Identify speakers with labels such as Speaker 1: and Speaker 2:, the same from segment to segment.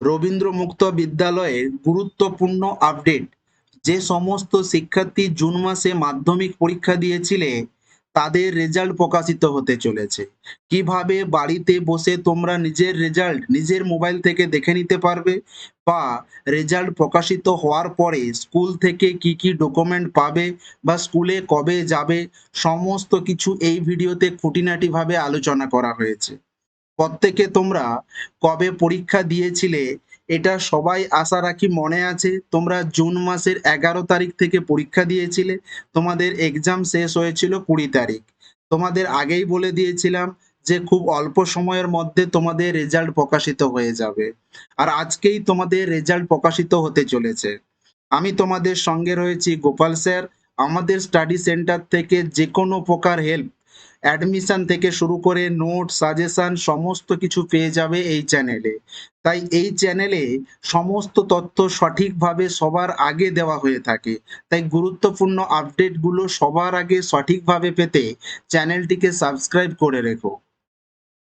Speaker 1: রবীন্দ্র মুক্ত বিদ্যালয়ের গুরুত্বপূর্ণ আপডেট, যে সমস্ত শিক্ষার্থী জুন মাসে মাধ্যমিক পরীক্ষা দিয়েছিলে, তাদের রেজাল্ট প্রকাশিত হতে চলেছে। কীভাবে বাড়িতে বসে তোমরা নিজের রেজাল্ট নিজের মোবাইল থেকে দেখে নিতে পারবে বা রেজাল্ট প্রকাশিত হওয়ার পরে স্কুল থেকে কি কি ডকুমেন্ট পাবে বা স্কুলে কবে যাবে, সমস্ত কিছু এই ভিডিওতে খুঁটিনাটিভাবে আলোচনা করা হয়েছে। প্রত্যেকে তোমরা কবে পরীক্ষা দিয়েছিলে, এটা সবাই আশা রাখি মনে আছে। তোমরা জুন মাসের এগারো তারিখ থেকে পরীক্ষা দিয়েছিলে। তোমাদের এক্সাম শেষ হয়েছিল কুড়ি তারিখ। তোমাদের আগেই বলে দিয়েছিলাম যে খুব অল্প সময়ের মধ্যে তোমাদের রেজাল্ট প্রকাশিত হয়ে যাবে। আর আজকেই তোমাদের রেজাল্ট প্রকাশিত হতে চলেছে। আমি তোমাদের সঙ্গে রয়েছি গোপাল স্যার। আমাদের স্টাডি সেন্টার থেকে যে কোনো প্রকার হেল্প অ্যাডমিশন থেকে শুরু করে নোট সাজেশন সমস্ত কিছু পেয়ে যাবে এই চ্যানেলে তাই এই চ্যানেলে সমস্ত তথ্য সঠিকভাবে সবার আগে দেওয়া হয়ে থাকে। তাই গুরুত্বপূর্ণ আপডেটগুলো সবার আগে সঠিকভাবে পেতে চ্যানেলটিকে সাবস্ক্রাইব করে রেখো।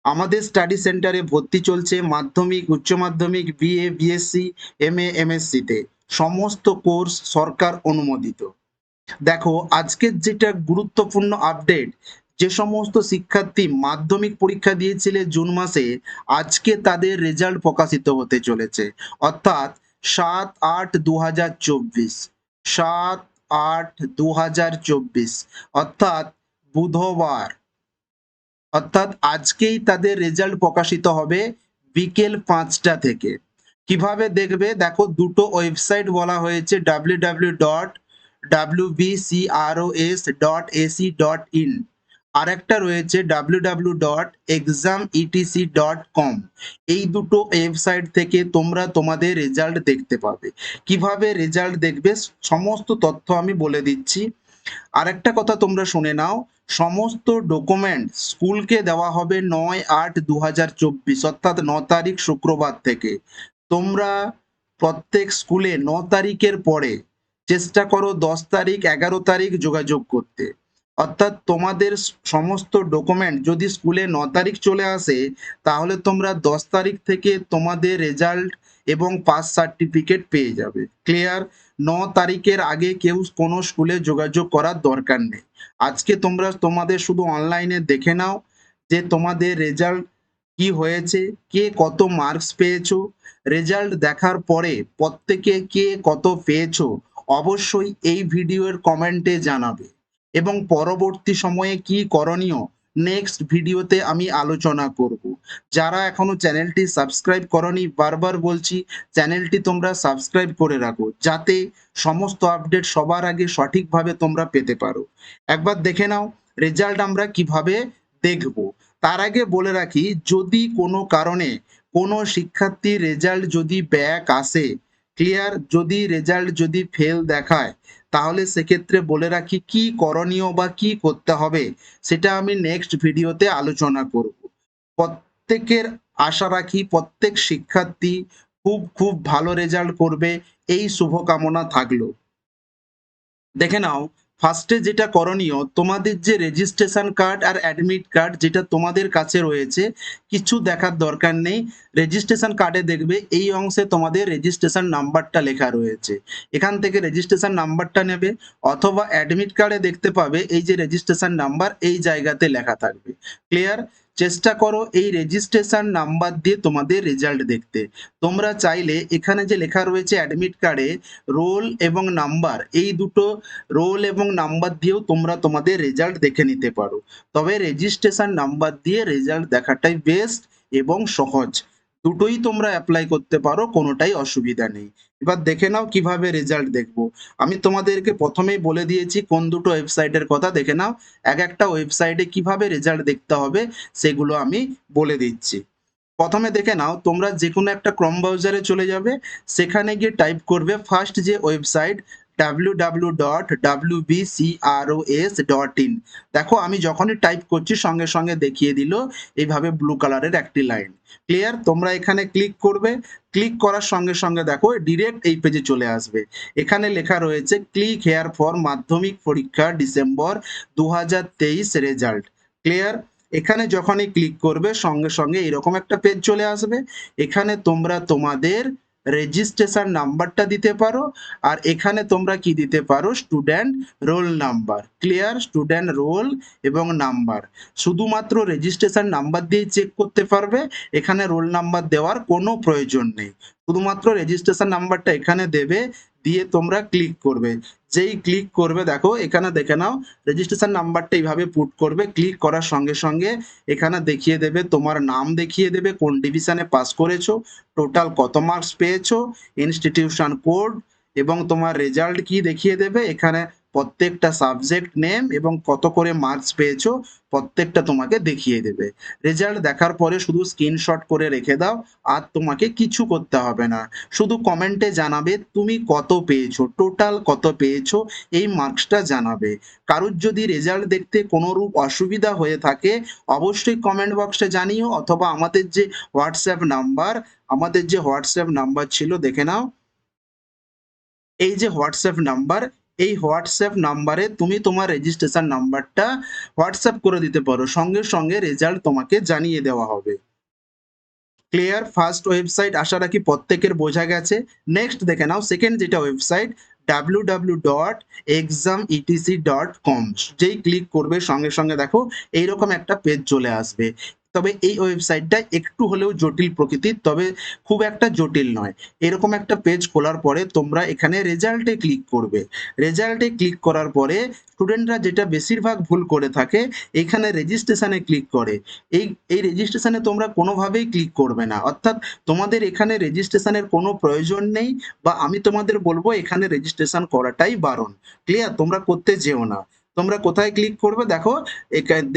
Speaker 1: আমাদের স্টাডি সেন্টারে ভর্তি চলছে মাধ্যমিক, উচ্চ মাধ্যমিক BA BSc M A M এমএসসিতে সমস্ত কোর্স সরকার অনুমোদিত। দেখো, আজকের যেটা গুরুত্বপূর্ণ আপডেট যে সমস্ত শিক্ষার্থী মাধ্যমিক পরীক্ষা দিয়েছিলে জুন মাসে, আজকে তাদের রেজাল্ট প্রকাশিত হতে চলেছে। অর্থাৎ সাত আট দু হাজার চব্বিশ, সাত আট দু হাজার চব্বিশ, অর্থাৎ বুধবার। অর্থাৎ আজকেই তাদের রেজাল্ট প্রকাশিত হবে বিকেল পাঁচটা থেকে। কীভাবে দেখবে? দেখো, দুটো ওয়েবসাইট বলা হয়েছে W W dot W BCROS dot AC dot in. আর একটা রয়েছে W dot exam ETC dot com এই দুটো ওয়েবসাইট থেকে তোমরা তোমাদের রেজাল্ট দেখতে পাবে। কীভাবে রেজাল্ট দেখবে সমস্ত তথ্য আমি বলে দিচ্ছি। আরেকটা কথা তোমরা শুনে নাও, সমস্ত ডকুমেন্ট স্কুলকে দেওয়া হবে নয় আট দু অর্থাৎ ন তারিখ শুক্রবার থেকে। তোমরা প্রত্যেক স্কুলে ন তারিখের পরে চেষ্টা করো দশ তারিখ, এগারো তারিখ যোগাযোগ করতে। অর্থাৎ তোমাদের সমস্ত ডকুমেন্ট যদি স্কুলে ন তারিখ চলে আসে, তাহলে তোমরা দশ তারিখ থেকে তোমাদের রেজাল্ট এবং পাস সার্টিফিকেট পেয়ে যাবে। ক্লিয়ার ন তারিখের আগে কেউ কোনো স্কুলে যোগাযোগ করার দরকার নেই। আজকে তোমরা তোমাদের শুধু অনলাইনে দেখে নাও যে তোমাদের রেজাল্ট কি হয়েছে, কে কত মার্কস পেয়েছ। রেজাল্ট দেখার পরে প্রত্যেকে কে কত পেয়েছ, অবশ্যই এই ভিডিওর কমেন্টে জানাবে। এবং পরবর্তী সময়ে কি করণীয়? নেক্সট ভিডিওতে আমি আলোচনা করব। যারা এখনও চ্যানেলটি সাবস্ক্রাইব করনি, বারবার বলছি, চ্যানেলটি তোমরা সাবস্ক্রাইব করে রাখো। যাতে সমস্ত আপডেট সবার আগে সঠিকভাবে তোমরা পেতে পারো। একবার দেখে নাও, রেজাল্ট আমরা কীভাবে দেখব। তার আগে বলে রাখি, যদি কোনো কারণে কোনো শিক্ষার্থীর রেজাল্ট যদি ব্যাক আসে, ক্লিয়ার, যদি রেজাল্ট যদি ফেল দেখায় তাহলে সেক্ষেত্রে বলে রাখি কি করণীয় বা কি করতে হবে সেটা আমি নেক্সট ভিডিওতে আলোচনা করব। প্রত্যেকের আশা রাখি প্রত্যেক শিক্ষার্থী খুব খুব ভালো রেজাল্ট করবে। এই শুভকামনা থাকল। দেখে নাও ফার্স্টে যেটা করণীয়, তোমাদের যে রেজিস্ট্রেশন কার্ড আর অ্যাডমিট কার্ড যেটা তোমাদের কাছে রয়েছে, কিছু দেখার দরকার নেই। রেজিস্ট্রেশন কার্ডে দেখবে এই অংশে তোমাদের রেজিস্ট্রেশন নাম্বারটা লেখা রয়েছে। এখান থেকে রেজিস্ট্রেশন নাম্বারটা নেবে, অথবা অ্যাডমিট কার্ডে দেখতে পাবে এই যে রেজিস্ট্রেশন নাম্বার এই জায়গাতে লেখা থাকবে। ক্লিয়ার চেষ্টা করো এই রেজিস্ট্রেশন নাম্বার দিয়ে তোমাদের রেজাল্ট দেখতে। তোমরা চাইলে এখানে যে লেখা রয়েছে অ্যাডমিট কার্ডে রোল এবং নাম্বার এই দুটো রোল এবং নাম্বার দিয়েও তোমরা তোমাদের রেজাল্ট দেখে নিতে পারো। তবে রেজিস্ট্রেশন নাম্বার দিয়ে রেজাল্ট দেখাটাই বেস্ট এবং সহজ। দুটোই তোমরা অ্যাপ্লাই করতে পারো, কোনোটাই অসুবিধা নেই। এবার দেখে নাও কীভাবে রেজাল্ট দেখব। আমি তোমাদেরকে প্রথমেই বলে দিয়েছি কোন দুটো ওয়েবসাইটের কথা। দেখে নাও, এক একটা ওয়েবসাইটে কীভাবে রেজাল্ট দেখতে হবে, সেগুলো আমি বলে দিচ্ছি। প্রথমে দেখে নাও, তোমরা যে কোনো একটা ক্রম ব্রাউজারে চলে যাবে, সেখানে গিয়ে টাইপ করবে ফার্স্ট যে ওয়েবসাইট ইন দেখো, আমি যখনই টাইপ করছি, সঙ্গে সঙ্গে দেখিয়ে দিল এইভাবে ব্লু কালারের একটি লাইন ক্লিয়ার তোমরা এখানে ক্লিক করবে। ক্লিক করার সঙ্গে সঙ্গে দেখো ডিরেক্ট এই পেজে চলে আসবে। এখানে লেখা রয়েছে ক্লিক হেয়ার ফর মাধ্যমিক পরীক্ষা ডিসেম্বর দু হাজার তেইশ রেজাল্ট ক্লিয়ার এখানে যখনই ক্লিক করবে, সঙ্গে সঙ্গে এরকম একটা পেজ চলে আসবে। এখানে তোমরা তোমাদের রেজিস্ট্রেশন নাম্বারটা দিতে পারো, আর এখানে তোমরা কি দিতে পারো? Student roll number, clear? Student roll এবং নাম্বার। শুধুমাত্র রেজিস্ট্রেশন নাম্বার দিয়ে চেক করতে পারবে, এখানে রোল নাম্বার দেওয়ার কোনো প্রয়োজন নেই। শুধুমাত্র রেজিস্ট্রেশন নাম্বারটা এখানে দেবে দিয়ে তোমরা ক্লিক করবে। যেই ক্লিক করবে, দেখো, এখানে দেখে নাও রেজিস্ট্রেশন নাম্বারটা এইভাবে পুট করবে। ক্লিক করার সঙ্গে সঙ্গে এখানে দেখিয়ে দেবে, তোমার নাম দেখিয়ে দেবে, কোন ডিভিশনে পাস করেছ টোটাল কত মার্কস পেয়েছ ইনস্টিটিউশন কোড এবং তোমার রেজাল্ট কি দেখিয়ে দেবে, এখানে প্রত্যেকটা সাবজেক্ট নেম এবং কত করে মার্কস পেয়েছ, প্রত্যেকটা তোমাকে দেখিয়ে দেবে। রেজাল্ট দেখার পরে শুধু স্ক্রিনশট করে রেখে দাও, আর তোমাকে কিছু করতে হবে না। শুধু কমেন্টে জানাবে তুমি কত পেয়েছ টোটাল কত পেয়েছ, এই মার্কসটা জানাবে। কারোর যদি রেজাল্ট দেখতে কোনো রূপ অসুবিধা হয়ে থাকে, অবশ্যই কমেন্ট বক্সে জানিও, অথবা আমাদের যে হোয়াটসঅ্যাপ নাম্বার আমাদের যে হোয়াটসঅ্যাপ নাম্বার ছিল, দেখে নাও। এই যে হোয়াটসঅ্যাপ নাম্বার এই হোয়াটসঅ্যাপ নাম্বারে তুমি তোমার রেজিস্ট্রেশন নাম্বারটা হোয়াটসঅ্যাপ করে দিতে পারো। সঙ্গে সঙ্গে রেজাল্ট তোমাকে জানিয়ে দেওয়া হবে। ক্লিয়ার ফার্স্ট ওয়েবসাইট আশা রাখি প্রত্যেকের বোঝা গেছে। নেক্সট দেখে নাও সেকেন্ড যেটা website W W dot exam ETC dot com যেই ক্লিক করবে সঙ্গে সঙ্গে দেখো, এইরকম একটা পেজ চলে আসবে। তবে এই ওয়েবসাইটটা একটু হলেও জটিল প্রকৃতির তবে খুব একটা জটিল নয়। এরকম একটা পেজ খোলার পরে তোমরা এখানে রেজাল্টে ক্লিক করবে। রেজাল্টে ক্লিক করার পরে স্টুডেন্টরা যেটা বেশিরভাগ ভুল করে থাকে, এখানে রেজিস্ট্রেশনে ক্লিক করে। এই এই রেজিস্ট্রেশনে তোমরা কোনোভাবেই ক্লিক করবে না। অর্থাৎ তোমাদের এখানে রেজিস্ট্রেশনের কোনো প্রয়োজন নেই বা আমি তোমাদের বলব এখানে রেজিস্ট্রেশন করাটাই বারণ। ক্লিয়ার তোমরা করতে যেও না। তোমরা কোথায় ক্লিক করবে? দেখো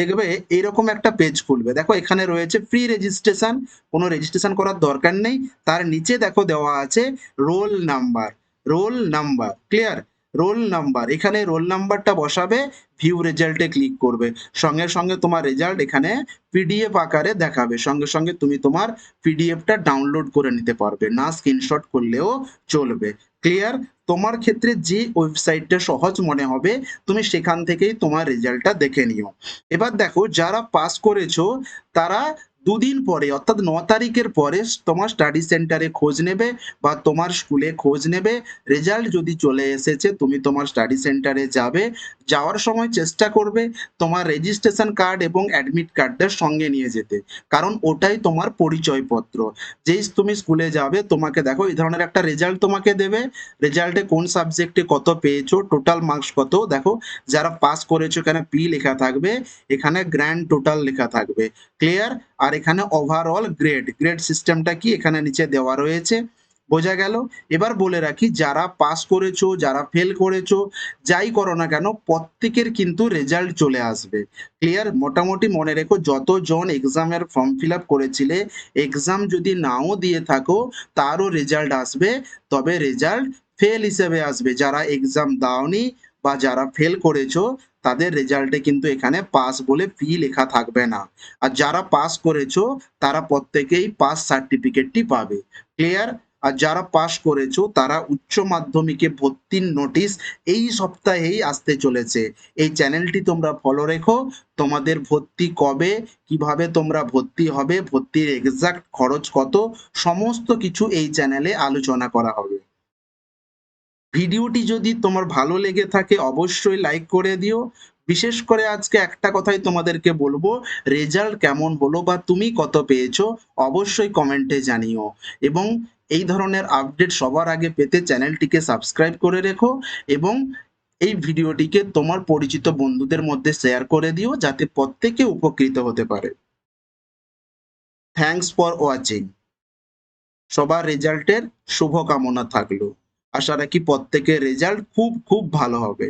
Speaker 1: দেখবে এইরকম একটা পেজ খুলবে। দেখো, এখানে রয়েছে ফ্রি রেজিস্ট্রেশন কোনো রেজিস্ট্রেশন করার দরকার নেই। তার নিচে দেখো দেওয়া আছে roll number roll number clear roll number এখানে রোল নাম্বারটা বসাবে ভিউ রেজাল্টে ক্লিক করবে। সঙ্গে সঙ্গে তোমার রেজাল্ট এখানে পিডিএফ আকারে দেখাবে। সঙ্গে সঙ্গে তুমি তোমার পিডিএফটা ডাউনলোড করে নিতে পারবে। না স্ক্রিনশট করলেও চলবে। ক্লিয়ার তোমার ক্ষেত্রে যে ওয়েবসাইটটা সহজ মনে হবে, তুমি সেখান থেকেই তোমার রেজাল্টটা দেখে নিও। এবার দেখো, যারা পাস করেছ, তারা দুদিন পরে, অর্থাৎ ন তারিখের পরে তোমার স্টাডি সেন্টারে খোঁজ নেবে বা তোমার স্কুলে খোঁজ নেবে। রেজাল্ট যদি চলে এসেছে, তুমি তোমার স্টাডি সেন্টারে যাবে। যাওয়ার সময় চেষ্টা করবে তোমার রেজিস্ট্রেশন কার্ড এবং অ্যাডমিট কার্ডটা সঙ্গে নিয়ে যেতে। কারণ ওটাই তোমার পরিচয়পত্র। যেই তুমি স্কুলে যাবে, তোমাকে দেখো, এই ধরনের একটা রেজাল্ট তোমাকে দেবে। রেজাল্টে কোন সাবজেক্টে কত পেয়েছ টোটাল মার্কস কত, দেখো, যারা পাস করেছ এখানে পি লেখা থাকবে, এখানে গ্র্যান্ড টোটাল লেখা থাকবে। ক্লিয়ার আর এখানে ওভারঅল গ্রেড গ্রেড সিস্টেমটা কি? এখানে নিচে দেওয়া রয়েছে। বোঝা গেল? এবার বলে রাখি, যারা পাস করেছ, যারা ফেল করেছ, যাই করো না কেন, প্রত্যেকের কিন্তু রেজাল্ট চলে আসবে। ক্লিয়ার মোটামুটি মনে রেখো, যতজন এক্সামের ফর্ম ফিল আপ করেছিলে এক্সাম যদি নাও দিয়ে থাকো, তারও রেজাল্ট আসবে। তবে রেজাল্ট ফেল হিসেবে আসবে। যারা এক্সাম দাওনি বা যারা ফেল করেছ, তাদের রেজাল্টে কিন্তু এখানে পাস বলে ফি লেখা থাকবে না। আর যারা পাস করেছ, তারা প্রত্যেকেই পাস সার্টিফিকেটটি পাবে। ক্লিয়ার আর যারা পাশ করেছ, তারা উচ্চ মাধ্যমিকে ভর্তির নোটিশ এই সপ্তাহেই আসতে চলেছে। এই চ্যানেলটি তোমরা ফলো রেখো। তোমাদের ভর্তি কবে, কীভাবে তোমরা ভর্তি হবে, ভর্তির এক্সাক্ট খরচ কত, সমস্ত কিছু এই চ্যানেলে আলোচনা করা হবে। ভিডিওটি যদি তোমার ভালো লেগে থাকে, অবশ্যই লাইক করে দিও। বিশেষ করে আজকে একটা কথাই তোমাদেরকে বলব রেজাল্ট কেমন বলো বা তুমি কত পেয়েছ, অবশ্যই কমেন্টে জানিও। এবং এই ধরনের আপডেট সবার আগে পেতে চ্যানেলটিকে সাবস্ক্রাইব করে রেখো এবং এই ভিডিওটিকে তোমার পরিচিত বন্ধুদের মধ্যে শেয়ার করে দিও, যাতে প্রত্যেকে উপকৃত হতে পারে। থ্যাঙ্কস ফর ওয়াচিং সবার রেজাল্টের শুভকামনা থাকল। আশা রাখি প্রত্যেকের রেজাল্ট খুব খুব ভালো হবে।